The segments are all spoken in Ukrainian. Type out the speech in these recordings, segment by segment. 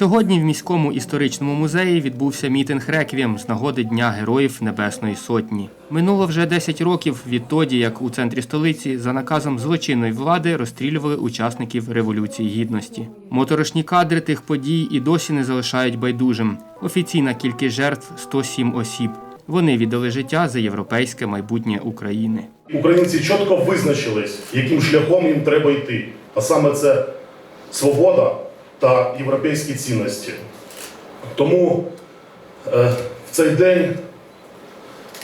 Сьогодні в міському історичному музеї відбувся мітинг реквієм з нагоди Дня Героїв Небесної Сотні. Минуло вже 10 років відтоді, як у центрі столиці за наказом злочинної влади розстрілювали учасників Революції Гідності. Моторошні кадри тих подій і досі не залишають байдужим. Офіційна кількість жертв 107 осіб. Вони віддали життя за європейське майбутнє України. Українці чітко визначились, яким шляхом їм треба йти. А саме це свобода та європейські цінності. Тому е, в цей день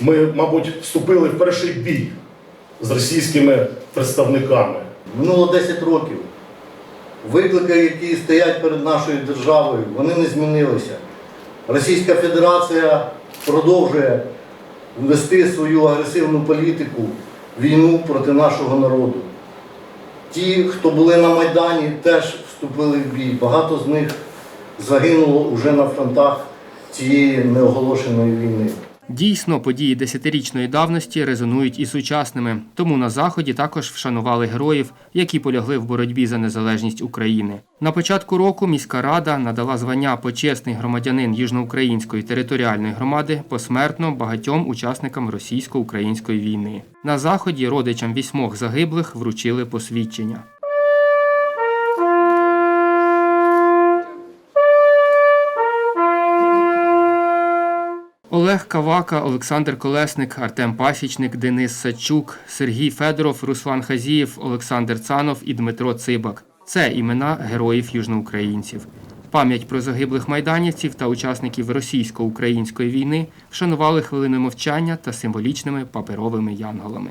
ми, мабуть, вступили в перший бій з російськими представниками. Минуло 10 років. Виклики, які стоять перед нашою державою, вони не змінилися. Російська Федерація продовжує вести свою агресивну політику, війну проти нашого народу. Ті, хто були на Майдані, теж вступили в бій. Багато з них загинуло вже на фронтах цієї неоголошеної війни. Дійсно, події десятирічної давності резонують із сучасними. Тому на заході також вшанували героїв, які полягли в боротьбі за незалежність України. На початку року міська рада надала звання почесний громадянин Южноукраїнської територіальної громади посмертно багатьом учасникам російсько-української війни. На заході родичам вісьмох загиблих вручили посвідчення. Олег Кавака, Олександр Колесник, Артем Пасічник, Денис Сачук, Сергій Федоров, Руслан Хазієв, Олександр Цанов і Дмитро Цибак. Це імена героїв южноукраїнців. Пам'ять про загиблих майданівців та учасників російсько-української війни вшанували хвилиною мовчання та символічними паперовими янголами.